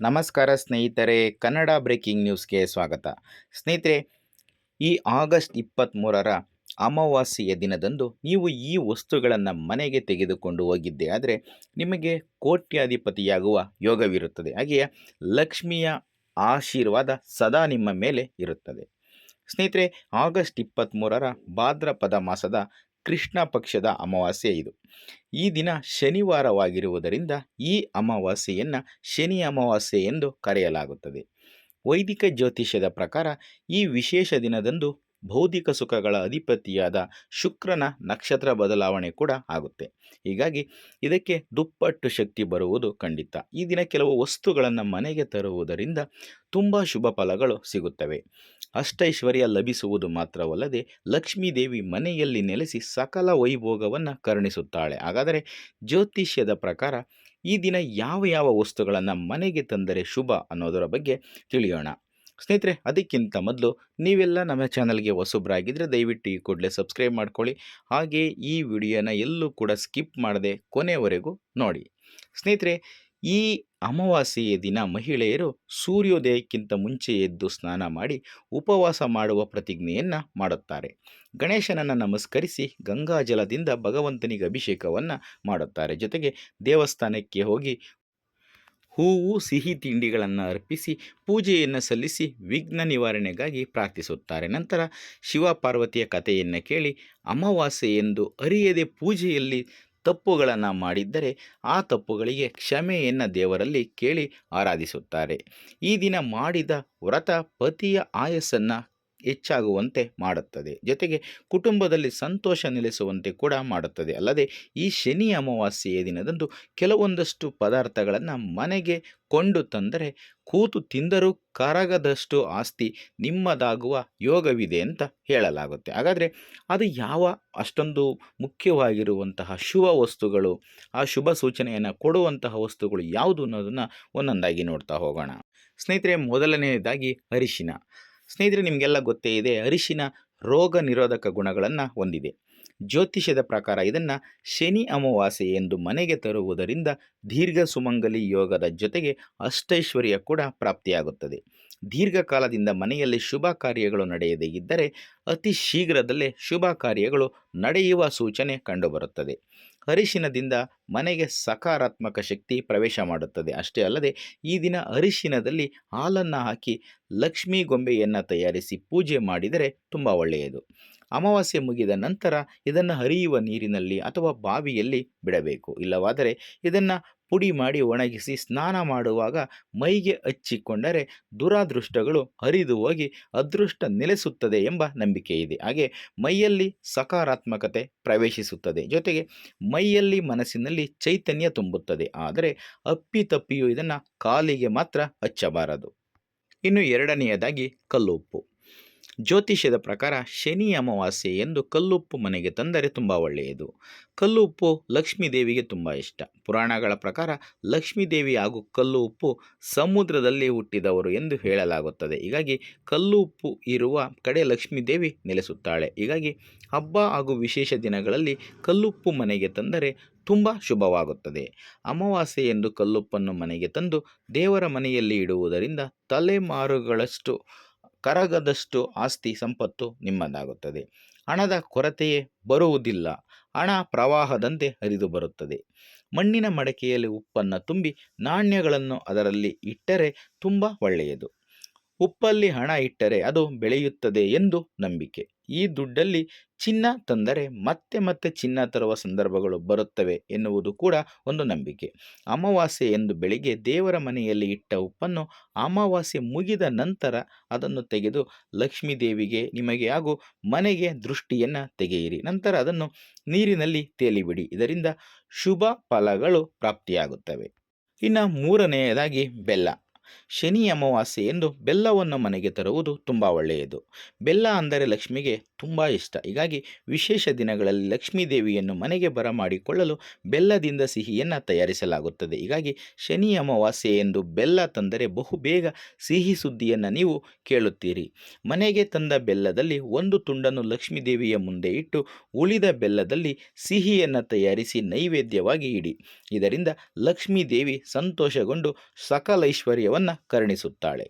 ನಮಸ್ಕಾರ ಸ್ನೇಹಿತರೆ, ಕನ್ನಡ ಬ್ರೇಕಿಂಗ್ ನ್ಯೂಸ್ಗೆ ಸ್ವಾಗತ. ಸ್ನೇಹಿತರೆ, ಈ ಆಗಸ್ಟ್ ಇಪ್ಪತ್ತ್ಮೂರರ ಅಮಾವಾಸ್ಯೆಯ ದಿನದಂದು ನೀವು ಈ ವಸ್ತುಗಳನ್ನು ಮನೆಗೆ ತೆಗೆದುಕೊಂಡು ಹೋಗಿದ್ದೆ. ಆದರೆ ನಿಮಗೆ ಕೋಟ್ಯಾಧಿಪತಿಯಾಗುವ ಯೋಗವಿರುತ್ತದೆ. ಹಾಗೆಯೇ ಲಕ್ಷ್ಮಿಯ ಆಶೀರ್ವಾದ ಸದಾ ನಿಮ್ಮ ಮೇಲೆ ಇರುತ್ತದೆ. ಸ್ನೇಹಿತರೆ, ಆಗಸ್ಟ್ ಇಪ್ಪತ್ತ್ಮೂರರ ಭಾದ್ರಪದ ಮಾಸದ ಕೃಷ್ಣ ಪಕ್ಷದ ಅಮಾವಾಸ್ಯೆ ಇದು. ಈ ದಿನ ಶನಿವಾರವಾಗಿರುವುದರಿಂದ ಈ ಅಮಾವಾಸ್ಯೆಯನ್ನು ಶನಿ ಅಮಾವಾಸ್ಯೆ ಎಂದು ಕರೆಯಲಾಗುತ್ತದೆ. ವೈದಿಕ ಜ್ಯೋತಿಷ್ಯದ ಪ್ರಕಾರ ಈ ವಿಶೇಷ ದಿನದಂದು ಭೌತಿಕ ಸುಖಗಳ ಅಧಿಪತಿಯಾದ ಶುಕ್ರನ ನಕ್ಷತ್ರ ಬದಲಾವಣೆ ಕೂಡ ಆಗುತ್ತೆ. ಹೀಗಾಗಿ ಇದಕ್ಕೆ ದುಪ್ಪಟ್ಟು ಶಕ್ತಿ ಬರುವುದು ಖಂಡಿತ. ಈ ದಿನ ಕೆಲವು ವಸ್ತುಗಳನ್ನು ಮನೆಗೆ ತರುವುದರಿಂದ ತುಂಬ ಶುಭ ಫಲಗಳು ಸಿಗುತ್ತವೆ. ಅಷ್ಟೈಶ್ವರ್ಯ ಲಭಿಸುವುದು ಮಾತ್ರವಲ್ಲದೆ ಲಕ್ಷ್ಮೀದೇವಿ ಮನೆಯಲ್ಲಿ ನೆಲೆಸಿ ಸಕಲ ವೈಭೋಗವನ್ನು ಕರುಣಿಸುತ್ತಾಳೆ. ಹಾಗಾದರೆ ಜ್ಯೋತಿಷ್ಯದ ಪ್ರಕಾರ ಈ ದಿನ ಯಾವ ಯಾವ ವಸ್ತುಗಳನ್ನು ಮನೆಗೆ ತಂದರೆ ಶುಭ ಅನ್ನೋದರ ಬಗ್ಗೆ ತಿಳಿಯೋಣ. ಸ್ನೇಹಿತರೆ, ಅದಕ್ಕಿಂತ ಮೊದಲು ನೀವೆಲ್ಲ ನಮ್ಮ ಚಾನಲ್ಗೆ ಹೊಸಬ್ರಾಗಿದ್ದರೆ ದಯವಿಟ್ಟು ಈ ಕೂಡಲೇ ಸಬ್ಸ್ಕ್ರೈಬ್ ಮಾಡ್ಕೊಳ್ಳಿ. ಹಾಗೆ ಈ ವಿಡಿಯೋನ ಎಲ್ಲೂ ಕೂಡ ಸ್ಕಿಪ್ ಮಾಡದೆ ಕೊನೆವರೆಗೂ ನೋಡಿ. ಸ್ನೇಹಿತರೆ, ಈ ಅಮಾವಾಸ್ಯೆಯ ದಿನ ಮಹಿಳೆಯರು ಸೂರ್ಯೋದಯಕ್ಕಿಂತ ಮುಂಚೆ ಎದ್ದು ಸ್ನಾನ ಮಾಡಿ ಉಪವಾಸ ಮಾಡುವ ಪ್ರತಿಜ್ಞೆಯನ್ನು ಮಾಡುತ್ತಾರೆ. ಗಣೇಶನನ್ನು ನಮಸ್ಕರಿಸಿ ಗಂಗಾಜಲದಿಂದ ಭಗವಂತನಿಗೆ ಅಭಿಷೇಕವನ್ನು ಮಾಡುತ್ತಾರೆ. ಜೊತೆಗೆ ದೇವಸ್ಥಾನಕ್ಕೆ ಹೋಗಿ ಹೂವು, ಸಿಹಿ ತಿಂಡಿಗಳನ್ನು ಅರ್ಪಿಸಿ ಪೂಜೆಯನ್ನು ಸಲ್ಲಿಸಿ ವಿಘ್ನ ನಿವಾರಣೆಗಾಗಿ ಪ್ರಾರ್ಥಿಸುತ್ತಾರೆ. ನಂತರ ಶಿವ ಪಾರ್ವತಿಯ ಕಥೆಯನ್ನು ಕೇಳಿ ಅಮಾವಾಸ್ಯೆ ಎಂದು ಅರಿಯದೆ ಪೂಜೆಯಲ್ಲಿ ತಪ್ಪುಗಳನ್ನು ಮಾಡಿದ್ದರೆ ಆ ತಪ್ಪುಗಳಿಗೆ ಕ್ಷಮೆಯನ್ನು ದೇವರಲ್ಲಿ ಕೇಳಿ ಆರಾಧಿಸುತ್ತಾರೆ. ಈ ದಿನ ಮಾಡಿದ ವ್ರತ ಪತಿಯ ಆಯಸ್ಸನ್ನು ಹೆಚ್ಚಾಗುವಂತೆ ಮಾಡುತ್ತದೆ. ಜೊತೆಗೆ ಕುಟುಂಬದಲ್ಲಿ ಸಂತೋಷ ನೆಲೆಸುವಂತೆ ಕೂಡ ಮಾಡುತ್ತದೆ. ಅಲ್ಲದೆ ಈ ಶನಿ ಅಮಾವಾಸ್ಯೆಯ ದಿನದಂದು ಕೆಲವೊಂದಷ್ಟು ಪದಾರ್ಥಗಳನ್ನು ಮನೆಗೆ ಕೊಂಡು ತಂದರೆ ಕೂತು ತಿಂದರೂ ಕರಗದಷ್ಟು ಆಸ್ತಿ ನಿಮ್ಮದಾಗುವ ಯೋಗವಿದೆ ಅಂತ ಹೇಳಲಾಗುತ್ತೆ. ಹಾಗಾದರೆ ಅದು ಯಾವ ಅಷ್ಟೊಂದು ಮುಖ್ಯವಾಗಿರುವಂತಹ ಶುಭ ವಸ್ತುಗಳು, ಆ ಶುಭ ಸೂಚನೆಯನ್ನು ಕೊಡುವಂತಹ ವಸ್ತುಗಳು ಯಾವುದು ಅನ್ನೋದನ್ನು ಒಂದೊಂದಾಗಿ ನೋಡ್ತಾ ಹೋಗೋಣ. ಸ್ನೇಹಿತರೆ, ಮೊದಲನೆಯದಾಗಿ ಅರಿಶಿನ. ಸ್ನೇಹಿತರೆ, ನಿಮಗೆಲ್ಲ ಗೊತ್ತೇ ಇದೆ, ಅರಿಶಿನ ರೋಗ ನಿರೋಧಕ ಗುಣಗಳನ್ನು ಹೊಂದಿದೆ. ಜ್ಯೋತಿಷ್ಯದ ಪ್ರಕಾರ ಇದನ್ನು ಶನಿ ಅಮಾವಾಸ್ಯೆ ಎಂದು ಮನೆಗೆ ತರುವುದರಿಂದ ದೀರ್ಘ ಸುಮಂಗಲಿ ಯೋಗದ ಜೊತೆಗೆ ಅಷ್ಟೈಶ್ವರ್ಯ ಕೂಡ ಪ್ರಾಪ್ತಿಯಾಗುತ್ತದೆ. ದೀರ್ಘಕಾಲದಿಂದ ಮನೆಯಲ್ಲಿ ಶುಭ ಕಾರ್ಯಗಳು ನಡೆಯದೇ ಇದ್ದರೆ ಅತಿ ಶೀಘ್ರದಲ್ಲೇ ಶುಭ ಕಾರ್ಯಗಳು ನಡೆಯುವ ಸೂಚನೆ ಕಂಡುಬರುತ್ತದೆ. ಅರಿಶಿನದಿಂದ ಮನೆಗೆ ಸಕಾರಾತ್ಮಕ ಶಕ್ತಿ ಪ್ರವೇಶ ಮಾಡುತ್ತದೆ. ಅಷ್ಟೇ ಅಲ್ಲದೆ ಈ ದಿನ ಅರಿಶಿನದಲ್ಲಿ ಹಾಲನ್ನು ಹಾಕಿ ಲಕ್ಷ್ಮೀ ಗೊಂಬೆಯನ್ನು ತಯಾರಿಸಿ ಪೂಜೆ ಮಾಡಿದರೆ ತುಂಬ ಒಳ್ಳೆಯದು. ಅಮಾವಾಸ್ಯೆ ಮುಗಿದ ನಂತರ ಇದನ್ನು ಹರಿಯುವ ನೀರಿನಲ್ಲಿ ಅಥವಾ ಬಾವಿಯಲ್ಲಿ ಬಿಡಬೇಕು. ಇಲ್ಲವಾದರೆ ಇದನ್ನು ಪುಡಿ ಮಾಡಿ ಒಣಗಿಸಿ ಸ್ನಾನ ಮಾಡುವಾಗ ಮೈಗೆ ಹಚ್ಚಿಕೊಂಡರೆ ದುರಾದೃಷ್ಟಗಳು ಹರಿದು ಹೋಗಿ ಅದೃಷ್ಟ ನೆಲೆಸುತ್ತದೆ ಎಂಬ ನಂಬಿಕೆ ಇದೆ. ಹಾಗೆ ಮೈಯಲ್ಲಿ ಸಕಾರಾತ್ಮಕತೆ ಪ್ರವೇಶಿಸುತ್ತದೆ. ಜೊತೆಗೆ ಮೈಯಲ್ಲಿ ಮನಸ್ಸಿನಲ್ಲಿ ಚೈತನ್ಯ ತುಂಬುತ್ತದೆ. ಆದರೆ ಅಪ್ಪಿತಪ್ಪಿಯು ಇದನ್ನು ಕಾಲಿಗೆ ಮಾತ್ರ ಹಚ್ಚಬಾರದು. ಇನ್ನು ಎರಡನೆಯದಾಗಿ ಕಲ್ಲುಪ್ಪು. ಜ್ಯೋತಿಷ್ಯದ ಪ್ರಕಾರ ಶನಿ ಅಮಾವಾಸ್ಯೆ ಎಂದು ಕಲ್ಲುಪ್ಪು ಮನೆಗೆ ತಂದರೆ ತುಂಬ ಒಳ್ಳೆಯದು. ಕಲ್ಲು ಉಪ್ಪು ಲಕ್ಷ್ಮೀ ತುಂಬ ಇಷ್ಟ. ಪುರಾಣಗಳ ಪ್ರಕಾರ ಲಕ್ಷ್ಮೀದೇವಿ ಹಾಗೂ ಕಲ್ಲು ಉಪ್ಪು ಸಮುದ್ರದಲ್ಲಿ ಹುಟ್ಟಿದವರು ಎಂದು ಹೇಳಲಾಗುತ್ತದೆ. ಹೀಗಾಗಿ ಕಲ್ಲು ಉಪ್ಪು ಇರುವ ಕಡೆ ಲಕ್ಷ್ಮೀದೇವಿ ನೆಲೆಸುತ್ತಾಳೆ. ಹೀಗಾಗಿ ಹಬ್ಬ ಹಾಗೂ ವಿಶೇಷ ದಿನಗಳಲ್ಲಿ ಕಲ್ಲುಪ್ಪು ಮನೆಗೆ ತಂದರೆ ತುಂಬ ಶುಭವಾಗುತ್ತದೆ. ಅಮಾವಾಸ್ಯೆ ಎಂದು ಕಲ್ಲುಪ್ಪನ್ನು ಮನೆಗೆ ತಂದು ದೇವರ ಮನೆಯಲ್ಲಿ ಇಡುವುದರಿಂದ ತಲೆಮಾರುಗಳಷ್ಟು ಕರಗದಷ್ಟು ಆಸ್ತಿ ಸಂಪತ್ತು ನಿಮ್ಮದಾಗುತ್ತದೆ. ಹಣದ ಕೊರತೆಯೇ ಬರುವುದಿಲ್ಲ. ಹಣ ಪ್ರವಾಹದಂತೆ ಹರಿದು ಬರುತ್ತದೆ. ಮಣ್ಣಿನ ಮಡಕೆಯಲ್ಲಿ ಉಪ್ಪನ್ನು ತುಂಬಿ ನಾಣ್ಯಗಳನ್ನು ಅದರಲ್ಲಿ ಇಟ್ಟರೆ ತುಂಬ ಒಳ್ಳೆಯದು. ಉಪ್ಪಲ್ಲಿ ಹಣ ಇಟ್ಟರೆ ಅದು ಬೆಳೆಯುತ್ತದೆ ಎಂದು ನಂಬಿಕೆ. ಈ ದುಡ್ಡಲ್ಲಿ ಚಿನ್ನ ತಂದರೆ ಮತ್ತೆ ಮತ್ತೆ ಚಿನ್ನ ತರುವ ಸಂದರ್ಭಗಳು ಬರುತ್ತವೆ ಎನ್ನುವುದು ಕೂಡ ಒಂದು ನಂಬಿಕೆ. ಅಮಾವಾಸ್ಯೆ ಎಂದು ಬೆಳಿಗ್ಗೆ ದೇವರ ಮನೆಯಲ್ಲಿ ಇಟ್ಟ ಉಪ್ಪನ್ನು ಅಮಾವಾಸ್ಯೆ ಮುಗಿದ ನಂತರ ಅದನ್ನು ತೆಗೆದು ಲಕ್ಷ್ಮೀ ದೇವಿಗೆ ನಿಮಗೆ ಹಾಗೂ ಮನೆಗೆ ದೃಷ್ಟಿಯನ್ನು ತೆಗೆಯಿರಿ. ನಂತರ ಅದನ್ನು ನೀರಿನಲ್ಲಿ ತೇಲಿಬಿಡಿ. ಇದರಿಂದ ಶುಭ ಫಲಗಳು ಪ್ರಾಪ್ತಿಯಾಗುತ್ತವೆ. ಇನ್ನು ಮೂರನೆಯದಾಗಿ ಬೆಲ್ಲ. ಶನಿ ಅಮಾವಾಸ್ಯೆ ಎಂದು ಬೆಲ್ಲವನ್ನು ಮನೆಗೆ ತರುವುದು ತುಂಬ ಒಳ್ಳೆಯದು. ಬೆಲ್ಲ ಅಂದರೆ ಲಕ್ಷ್ಮಿಗೆ ತುಂಬ ಇಷ್ಟ. ಹೀಗಾಗಿ ವಿಶೇಷ ದಿನಗಳಲ್ಲಿ ಲಕ್ಷ್ಮೀ ದೇವಿಯನ್ನು ಮನೆಗೆ ಬರಮಾಡಿಕೊಳ್ಳಲು ಬೆಲ್ಲದಿಂದ ಸಿಹಿಯನ್ನು ತಯಾರಿಸಲಾಗುತ್ತದೆ. ಹೀಗಾಗಿ ಶನಿ ಅಮಾವಾಸ್ಯೆ ಎಂದು ಬೆಲ್ಲ ತಂದರೆ ಬಹುಬೇಗ ಸಿಹಿ ಸುದ್ದಿಯನ್ನು ನೀವು ಕೇಳುತ್ತೀರಿ. ಮನೆಗೆ ತಂದ ಬೆಲ್ಲದಲ್ಲಿ ಒಂದು ತುಂಡನ್ನು ಲಕ್ಷ್ಮೀ ದೇವಿಯ ಮುಂದೆ ಇಟ್ಟು ಉಳಿದ ಬೆಲ್ಲದಲ್ಲಿ ಸಿಹಿಯನ್ನು ತಯಾರಿಸಿ ನೈವೇದ್ಯವಾಗಿ ಇಡಿ. ಇದರಿಂದ ಲಕ್ಷ್ಮೀ ದೇವಿ ಸಂತೋಷಗೊಂಡು ಸಕಲ ಐಶ್ವರ್ಯವನ್ನು ಕರುಣಿಸುತ್ತಾಳೆ.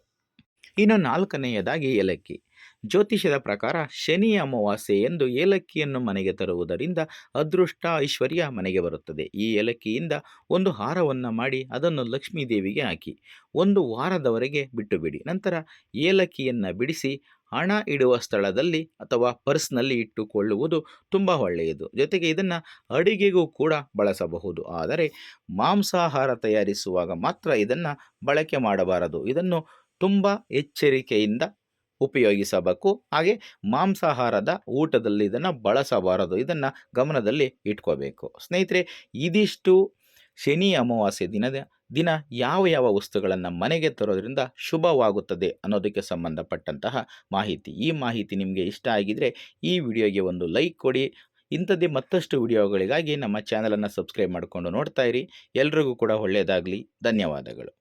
ಇನ್ನು ನಾಲ್ಕನೆಯದಾಗಿ ಏಲಕ್ಕಿ. ಜ್ಯೋತಿಷ್ಯದ ಪ್ರಕಾರ ಶನಿ ಅಮಾವಾಸ್ಯೆ ಎಂದು ಏಲಕ್ಕಿಯನ್ನು ಮನೆಗೆ ತರುವುದರಿಂದ ಅದೃಷ್ಟ ಐಶ್ವರ್ಯ ಮನೆಗೆ ಬರುತ್ತದೆ. ಈ ಏಲಕ್ಕಿಯಿಂದ ಒಂದು ಹಾರವನ್ನು ಮಾಡಿ ಅದನ್ನು ಲಕ್ಷ್ಮೀ ದೇವಿಗೆ ಹಾಕಿ, ಒಂದು ವಾರದವರೆಗೆ ಬಿಟ್ಟುಬಿಡಿ. ನಂತರ ಏಲಕ್ಕಿಯನ್ನು ಬಿಡಿಸಿ ಹಣ ಇಡುವ ಸ್ಥಳದಲ್ಲಿ ಅಥವಾ ಪರ್ಸ್ನಲ್ಲಿ ಇಟ್ಟುಕೊಳ್ಳುವುದು ತುಂಬ ಒಳ್ಳೆಯದು. ಜೊತೆಗೆ ಇದನ್ನು ಅಡಿಗೆಗೂ ಕೂಡ ಬಳಸಬಹುದು. ಆದರೆ ಮಾಂಸಾಹಾರ ತಯಾರಿಸುವಾಗ ಮಾತ್ರ ಇದನ್ನು ಬಳಕೆ ಮಾಡಬಾರದು. ಇದನ್ನು ತುಂಬ ಎಚ್ಚರಿಕೆಯಿಂದ ಉಪಯೋಗಿಸಬೇಕು. ಹಾಗೆ ಮಾಂಸಾಹಾರದ ಊಟದಲ್ಲಿ ಇದನ್ನು ಬಳಸಬಾರದು. ಇದನ್ನು ಗಮನದಲ್ಲಿ ಇಟ್ಕೋಬೇಕು. ಸ್ನೇಹಿತರೆ, ಇದಿಷ್ಟು ಶನಿ ಅಮಾವಾಸ್ಯೆ ದಿನದ, ದಿನ ಯಾವ ಯಾವ ವಸ್ತುಗಳನ್ನು ಮನೆಗೆ ತರೋದ್ರಿಂದ ಶುಭವಾಗುತ್ತದೆ ಅನ್ನೋದಕ್ಕೆ ಸಂಬಂಧಪಟ್ಟಂತಹ ಮಾಹಿತಿ. ಈ ಮಾಹಿತಿ ನಿಮಗೆ ಇಷ್ಟ ಆಗಿದರೆ ಈ ವಿಡಿಯೋಗೆ ಒಂದು ಲೈಕ್ ಕೊಡಿ. ಇಂಥದ್ದೇ ಮತ್ತಷ್ಟು ವಿಡಿಯೋಗಳಿಗಾಗಿ ನಮ್ಮ ಚಾನಲನ್ನು ಸಬ್ಸ್ಕ್ರೈಬ್ ಮಾಡಿಕೊಂಡು ನೋಡ್ತಾ ಇರಿ. ಎಲ್ರಿಗೂ ಕೂಡ ಒಳ್ಳೆಯದಾಗಲಿ. ಧನ್ಯವಾದಗಳು.